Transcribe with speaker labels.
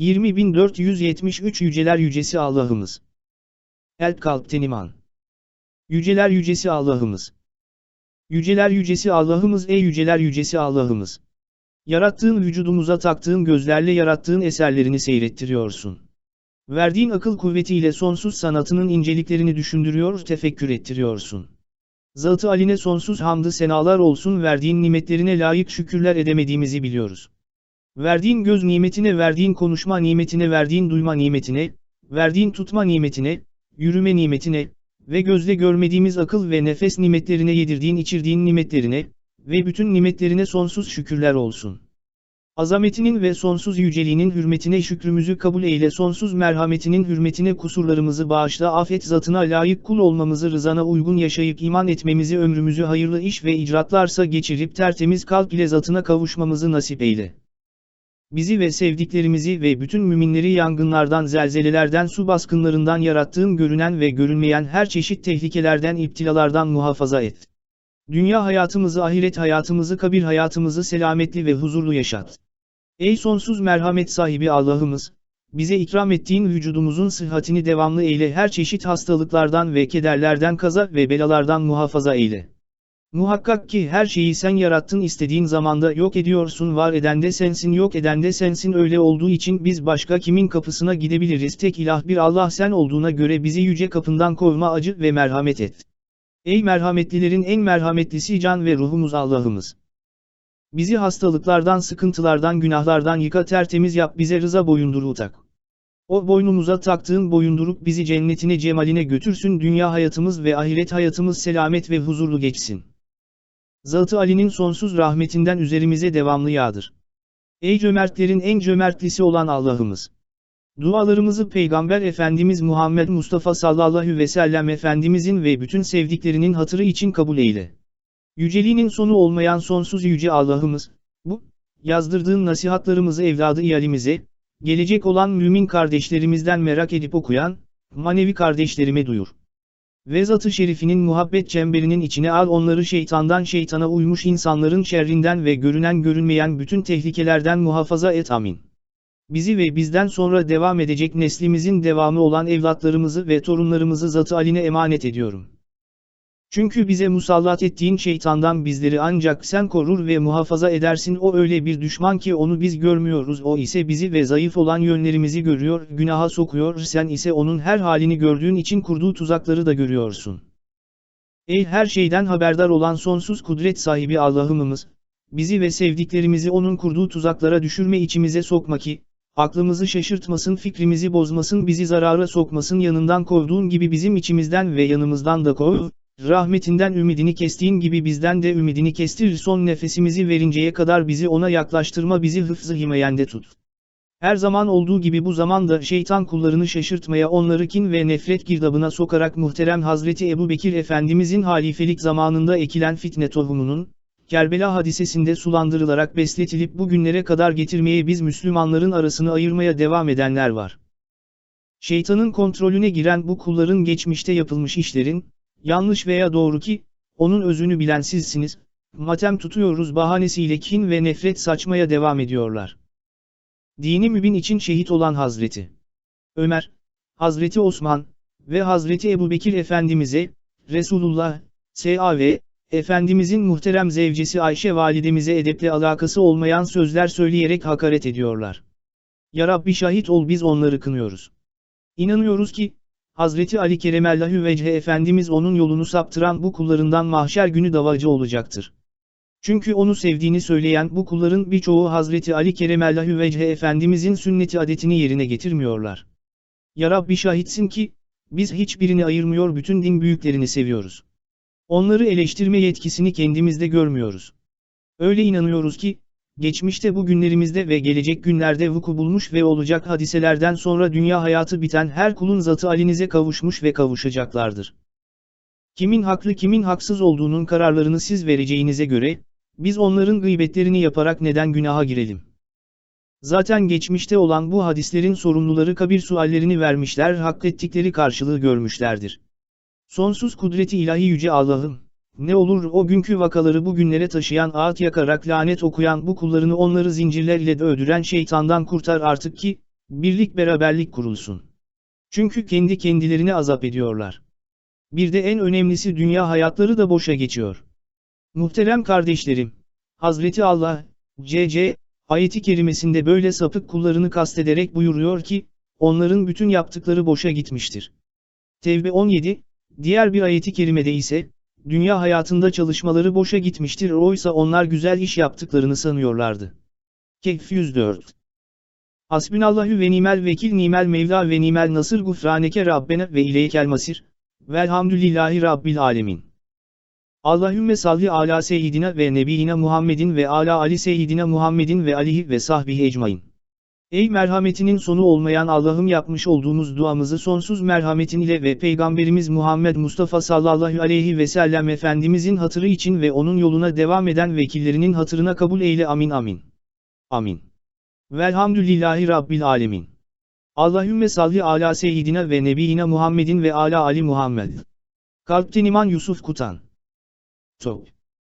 Speaker 1: 20473 Yüceler Yücesi Allah'ımız. Elp Kalp Teniman. Yüceler Yücesi Allah'ımız. Yüceler Yücesi Allah'ımız ey Yüceler Yücesi Allah'ımız. Yarattığın vücudumuza taktığın gözlerle yarattığın eserlerini seyrettiriyorsun. Verdiğin akıl kuvvetiyle sonsuz sanatının inceliklerini düşündürüyor, tefekkür ettiriyorsun. Zatı aline sonsuz hamdı senalar olsun verdiğin nimetlerine layık şükürler edemediğimizi biliyoruz. Verdiğin göz nimetine, verdiğin konuşma nimetine, verdiğin duyma nimetine, verdiğin tutma nimetine, yürüme nimetine ve gözle görmediğimiz akıl ve nefes nimetlerine yedirdiğin içirdiğin nimetlerine ve bütün nimetlerine sonsuz şükürler olsun. Azametinin ve sonsuz yüceliğinin hürmetine şükrümüzü kabul eyle sonsuz merhametinin hürmetine kusurlarımızı bağışla affet zatına layık kul olmamızı rızana uygun yaşayıp iman etmemizi ömrümüzü hayırlı iş ve icraatlarsa geçirip tertemiz kalp ile zatına kavuşmamızı nasip eyle. Bizi ve sevdiklerimizi ve bütün müminleri yangınlardan zelzelelerden su baskınlarından yarattığın görünen ve görünmeyen her çeşit tehlikelerden iptilalardan muhafaza et. Dünya hayatımızı ahiret hayatımızı kabir hayatımızı selametli ve huzurlu yaşat. Ey sonsuz merhamet sahibi Allah'ımız, bize ikram ettiğin vücudumuzun sıhhatini devamlı eyle her çeşit hastalıklardan ve kederlerden kaza ve belalardan muhafaza eyle. Muhakkak ki her şeyi sen yarattın istediğin zamanda yok ediyorsun var eden de sensin yok eden de sensin öyle olduğu için biz başka kimin kapısına gidebiliriz tek ilah bir Allah sen olduğuna göre bizi yüce kapından kovma acı ve merhamet et. Ey merhametlilerin en merhametlisi can ve ruhumuz Allah'ımız. Bizi hastalıklardan sıkıntılardan günahlardan yıka tertemiz yap bize rıza boyunduruğu tak. O boynumuza taktığın boyunduruk bizi cennetine cemaline götürsün dünya hayatımız ve ahiret hayatımız selamet ve huzurlu geçsin. Zatı Ali'nin sonsuz rahmetinden üzerimize devamlı yağdır. Ey cömertlerin en cömertlisi olan Allah'ımız! Dualarımızı Peygamber Efendimiz Muhammed Mustafa sallallahu ve sellem Efendimizin ve bütün sevdiklerinin hatırı için kabul eyle. Yüceliğinin sonu olmayan sonsuz yüce Allah'ımız, bu, yazdırdığın nasihatlarımızı evladı iyalimize, gelecek olan mümin kardeşlerimizden merak edip okuyan, manevi kardeşlerime duyur. Ve zat-ı şerifinin muhabbet çemberinin içine al onları şeytandan şeytana uymuş insanların şerrinden ve görünen görünmeyen bütün tehlikelerden muhafaza et amin. Bizi ve bizden sonra devam edecek neslimizin devamı olan evlatlarımızı ve torunlarımızı zat-ı aline emanet ediyorum. Çünkü bize musallat ettiğin şeytandan bizleri ancak sen korur ve muhafaza edersin. O öyle bir düşman ki onu biz görmüyoruz. O ise bizi ve zayıf olan yönlerimizi görüyor, günaha sokuyor. Sen ise onun her halini gördüğün için kurduğu tuzakları da görüyorsun. Ey her şeyden haberdar olan sonsuz kudret sahibi Allah'ımız, bizi ve sevdiklerimizi onun kurduğu tuzaklara düşürme içimize sokma ki, aklımızı şaşırtmasın fikrimizi bozmasın bizi zarara sokmasın yanından kovduğun gibi bizim içimizden ve yanımızdan da kov, Rahmetinden ümidini kestiğin gibi bizden de ümidini kestir son nefesimizi verinceye kadar bizi ona yaklaştırma bizi hıfzı himayende tut. Her zaman olduğu gibi bu zamanda şeytan kullarını şaşırtmaya onları kin ve nefret girdabına sokarak muhterem Hazreti Ebu Bekir Efendimizin halifelik zamanında ekilen fitne tohumunun, Kerbela hadisesinde sulandırılarak besletilip bugünlere kadar getirmeye biz Müslümanların arasını ayırmaya devam edenler var. Şeytanın kontrolüne giren bu kulların geçmişte yapılmış işlerin, Yanlış veya doğru ki, onun özünü bilen sizsiniz, matem tutuyoruz bahanesiyle kin ve nefret saçmaya devam ediyorlar. Dini mübin için şehit olan Hazreti Ömer, Hazreti Osman ve Hazreti Ebu Bekir Efendimiz'e, Resulullah, S.A.V. Efendimizin muhterem zevcesi Ayşe validemize edeple alakası olmayan sözler söyleyerek hakaret ediyorlar. Ya Rabbi şahit ol biz onları kınıyoruz. İnanıyoruz ki, Hazreti Ali Keremellahu Vece Efendimiz onun yolunu saptıran bu kullarından mahşer günü davacı olacaktır. Çünkü onu sevdiğini söyleyen bu kulların birçoğu Hazreti Ali Keremellahu Vece Efendimizin sünneti adetini yerine getirmiyorlar. Ya Rabbi şahitsin ki, biz hiçbirini ayırmıyor bütün din büyüklerini seviyoruz. Onları eleştirme yetkisini kendimizde görmüyoruz. Öyle inanıyoruz ki, geçmişte bugünlerimizde ve gelecek günlerde vuku bulmuş ve olacak hadiselerden sonra dünya hayatı biten her kulun zatı alinize kavuşmuş ve kavuşacaklardır. Kimin haklı kimin haksız olduğunun kararlarını siz vereceğinize göre, biz onların gıybetlerini yaparak neden günaha girelim? Zaten geçmişte olan bu hadislerin sorumluları kabir suallerini vermişler hak ettikleri karşılığı görmüşlerdir. Sonsuz kudreti ilahi yüce Allah'ım, ne olur o günkü vakaları bugünlere taşıyan ağıt yakarak lanet okuyan bu kullarını onları zincirler ile de öldüren şeytandan kurtar artık ki, birlik beraberlik kurulsun. Çünkü kendi kendilerini azap ediyorlar. Bir de en önemlisi dünya hayatları da boşa geçiyor. Muhterem kardeşlerim, Hazreti Allah, C.C. ayeti kerimesinde böyle sapık kullarını kastederek buyuruyor ki, onların bütün yaptıkları boşa gitmiştir. Tevbe 17, diğer bir ayeti kerimede ise, dünya hayatında çalışmaları boşa gitmiştir oysa onlar güzel iş yaptıklarını sanıyorlardı. Kehf 104 Hasbinallahü ve nimel vekil nimel mevla ve nimel nasır gufraneke rabbena ve ileykel masir. Velhamdülillahi Rabbil alemin. Allahümme salli ala seyyidina ve nebiyina Muhammedin ve ala ali seyyidina Muhammedin ve alihi ve sahbihi ecmain. Ey merhametinin sonu olmayan Allah'ım yapmış olduğumuz duamızı sonsuz merhametin ile ve Peygamberimiz Muhammed Mustafa sallallahu aleyhi ve sellem Efendimizin hatırı için ve onun yoluna devam eden vekillerinin hatırına kabul eyle amin amin. Amin. Velhamdülillahi Rabbil alemin. Allahümme salli ala seyyidina ve nebiyina Muhammedin ve ala ali Muhammed. Kalpten iman Yusuf Kutan. Top.